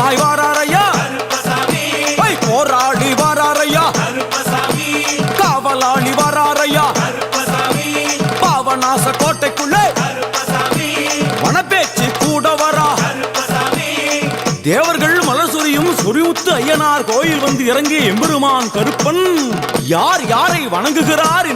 அவேசமாய் வாராரையா Karuppasamy. By போராடி வாராரையா காவலாளி வாராரையா பாவநாச கோட்டைக்குள்ளே. கருப்பசாமி. வனப்பேச்சு கூட வரா. தேவர்கள் மலர் சொரியும் சொரிமுத்து ஐயனார் கோயில் வந்து இறங்கிய எம்பெருமான் கருப்பன். யார் யாரை வணங்குகிறார்